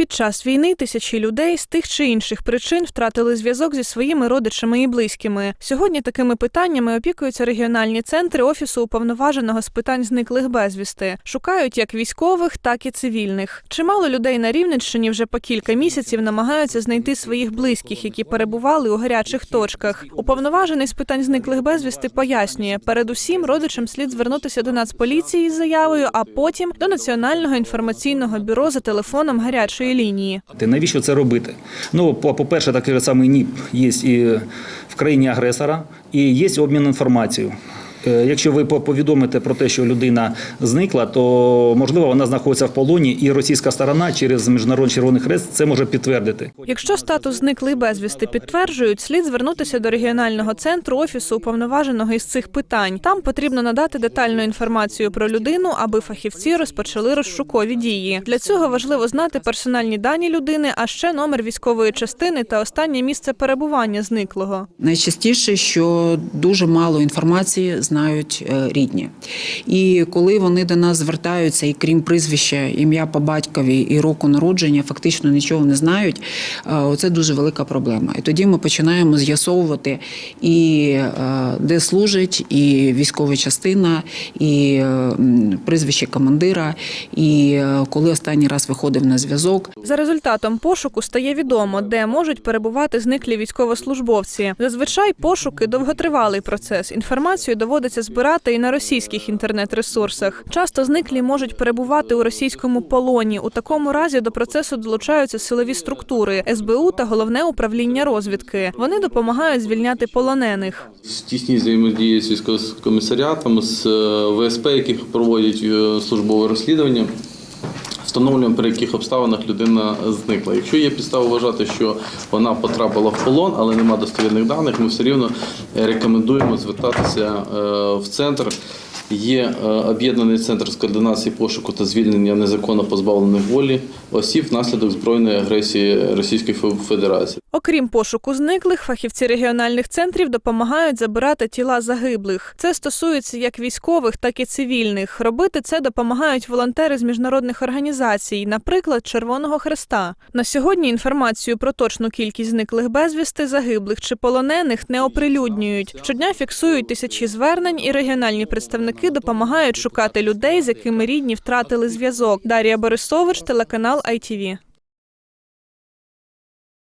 Під час війни тисячі людей з тих чи інших причин втратили зв'язок зі своїми родичами і близькими. Сьогодні такими питаннями опікуються регіональні центри офісу уповноваженого з питань зниклих безвісти. Шукають як військових, так і цивільних. Чимало людей на Рівненщині вже по кілька місяців намагаються знайти своїх близьких, які перебували у гарячих точках. Уповноважений з питань зниклих безвісти пояснює, передусім родичам слід звернутися до Нацполіції з заявою, а потім до Національного інформаційного бюро за телефоном гарячої лінії. Ти навіщо це робити? Ну, по- по-перше, такий самий НІП є і в країні агресора, і є обмін інформацією. Е, Якщо ви по- повідомите про те, що людина зникла, то можливо вона знаходиться в полоні, і російська сторона через міжнародний червоний хрест це може підтвердити. Якщо статус зниклий безвісти підтверджують, слід звернутися до регіонального центру офісу уповноваженого із цих питань. Там потрібно надати детальну інформацію про людину, аби фахівці розпочали розшукові дії. Для цього важливо знати персональні дані людини, а ще номер військової частини та останнє місце перебування зниклого. Найчастіше, що дуже мало інформації знають е, рідні. І коли вони до нас звертаються, і крім прізвища, ім'я по батькові і року народження, фактично нічого не знають, е, це дуже велика проблема. І тоді ми починаємо з'ясовувати і е, де служить, і військова частина, і прізвище командира, і коли останній раз виходив на зв'язок. За результатом пошуку стає відомо, де можуть перебувати зниклі військовослужбовці. Зазвичай пошуки довготривалий процес. Інформацію доводиться збирати і на російських інтернет-ресурсах. Часто зниклі можуть перебувати у російському полоні. У такому разі до процесу долучаються силові структури СБУ та головне управління розвідки. Вони допомагають звільняти полонених. Тісні взаємодії з військовим з е, ВСП, які проводять е, службове розслідування. Встановлюємо, при яких обставинах людина зникла. Якщо є підстава вважати, що вона потрапила в полон, але нема достовірних даних, ми все рівно рекомендуємо звертатися е, в центр. Є е, об'єднаний центр з координації пошуку та звільнення незаконно позбавлених волі осіб внаслідок збройної агресії Російської Федерації. Окрім пошуку зниклих, фахівці регіональних центрів допомагають забирати тіла загиблих. Це стосується як військових, так і цивільних. Робити це допомагають волонтери з міжнародних організацій, наприклад, Червоного Хреста. На сьогодні інформацію про точну кількість зниклих безвісти, загиблих чи полонених не оприлюднюють. Щодня фіксують тисячі звернень, і регіональні представники допомагають шукати людей, з якими рідні втратили зв'язок. Дар'я Борисович, телеканал ITV.